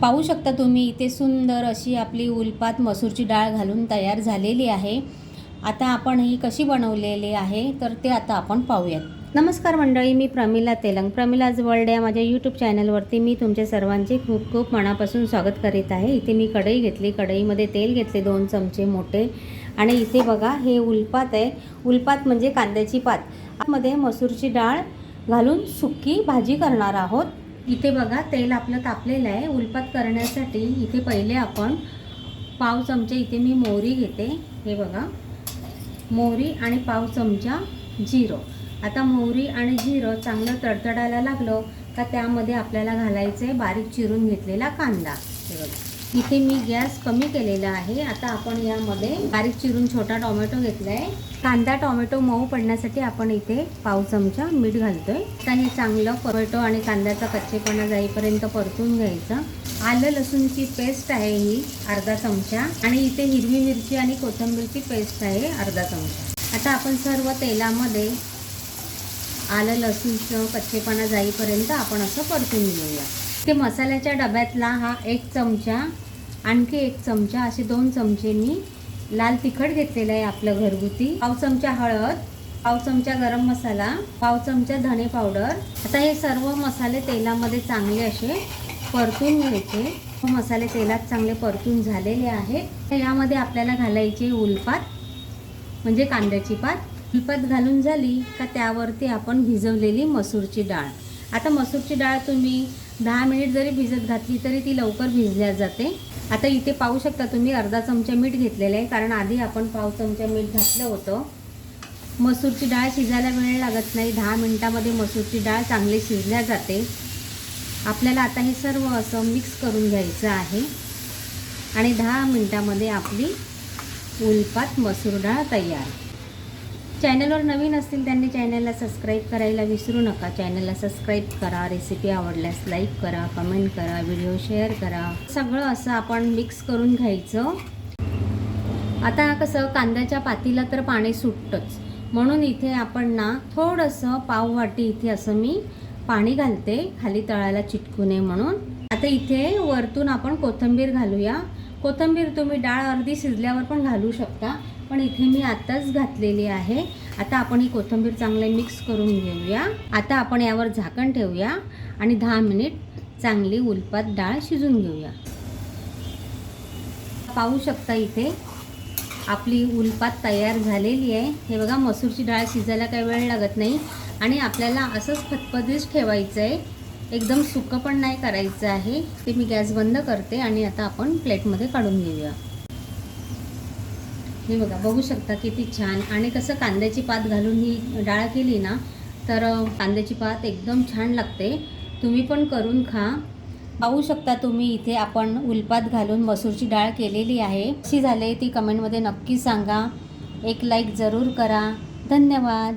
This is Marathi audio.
पाहू शकता तुम्ही इथे सुंदर अशी आपली उलपात मसूरची डाळ घालून तयार झालेली आहे. आता आपण ही कशी बनवलेली आहे तर ते आता आपण पाहूयात. नमस्कार मंडळी मी प्रमिला तेलंग. प्रमिलाज वर्ल्ड या माझ्या यूट्यूब चॅनलवरती मी तुमच्या सर्वांचे खूप खूप मनापासून स्वागत करीत आहे. इथे मी कढई घेतली कढईमध्ये तेल घेतले दोन चमचे मोठे. आणि इथे बघा हे उलपात आहे. उलपात म्हणजे कांद्याची पात. आतमध्ये मसूरची डाळ घालून सुकी भाजी करणार आहोत. इथे बघा तेल आपलं तापलेलं आहे. उलपात करण्यासाठी इथे पहिले आपण पाव चमचे इथे मी मोहरी घेते. हे बघा. मोहरी आणि पाव चमचा जिरं. आता मोहरी आणि जिरं चांगलं तडतडायला लागलं का त्यामध्ये आपल्याला घालायचं आहे बारीक चिरून घेतलेला कांदा. हे बघा. इथे मी गॅस कमी केलेला आहे. आता आपण यामध्ये बारीक चिरून छोटा टोमॅटो घेतला आहे कांदा टोमॅटो मऊ पडण्यासाठी आपण इथे पाव चमचा मीठ घालतोय. आता हे चांगलं टोमॅटो आणि कांद्याचा कच्चेपणा जाईपर्यंत परतून घ्यायचं. आलं लसूणची पेस्ट आहे ही अर्धा चमचा. आणि इथे हिरवी मिरची आणि कोथिंबीरची पेस्ट आहे अर्धा चमचा. आता आपण सर्व तेलामध्ये आलं लसूणचं कच्चेपणा जाईपर्यंत आपण असं परतून घेऊया. ते मसाल्याच्या डब्यातला हा एक चमचा आणखी एक चमचा असे दोन चमचे मी लाल तिखट घेतलेलं आहे आपलं घरगुती. पाव चमचा हळद पाव चमचा गरम मसाला पाव चमचा धने पावडर. आता हे सर्व मसाले तेलामध्ये चांगले असे परतून घ्यायचे. मसाले तेलात चांगले परतून झालेले आहेत. तर यामध्ये आपल्याला घालायचे उलपात म्हणजे कांद्याची पात. उलपात घालून झाली का त्यावरती आपण भिजवलेली मसूरची डाळ. आता मसूरची डाळ तुम्ही दहा मिनिट जरी भिजत घातली तरी ती लवकर भिजल्या जाते. आता इथे पाहू शकता तुम्ही अर्धा चमचा मीठ घेतलेलं आहे कारण आधी आपण पाव चमचा मीठ घातलं होतं. मसूरची डाळ शिजायला वेळ लागत नाही दहा मिनिटामध्ये मसूरची डाळ चांगली शिजल्या जाते. आपल्याला आता हे सर्व असं मिक्स करून घ्यायचं आहे. आणि दहा मिनटामध्ये आपली उलपात मसूर डाळ तयार. चॅनलवर नवीन असतील त्यांनी चॅनलला सबस्क्राईब करायला विसरू नका. चॅनलला सबस्क्राईब करा रेसिपी आवडल्यास लाईक करा कमेंट करा व्हिडिओ शेअर करा. सगळं असं आपण मिक्स करून घ्यायचं. आता कसं कांद्याच्या पातीला तर पाणी सुटतंच. म्हणून इथे आपण ना थोडंसं पाववाटी इथे असं मी पाणी घालते. खाली तळाला चिटकू नये म्हणून. आता इथे वरतून आपण कोथिंबीर घालूया. कोथिंबीर तुम्ही डाळ अर्धी शिजल्यावर पण घालू शकता पण इथे मी आत्ताच घातलेली आहे. आता आपण ही कोथिंबीर चांगले मिक्स करून घेऊया. आता आपण यावर झाकण ठेवूया आणि दहा मिनिट चांगली उलपात डाळ शिजून घेऊया. पाहू शकता इथे आपली उलपात तयार झालेली आहे. हे बघा मसूरची डाळ शिजायला काही वेळ लागत नाही आणि आपल्याला असंच फतफदीच ठेवायचं आहे एकदम सुकं पण नाही करायचं आहे. ते मी गॅस बंद करते आणि आता आपण प्लेटमध्ये काढून घेऊया. हे बघा बघू शकता किती छान. आणि कसं कांद्याची पात घालून ही डाळ केली ना तर कांद्याची पात एकदम छान लागते. तुम्ही पण करून खा. पाहू शकता तुम्ही इथे आपण उलपात घालून मसूरची डाळ केलेली आहे. कशी झाले ती कमेंटमध्ये नक्की सांगा. एक लाईक जरूर करा. धन्यवाद.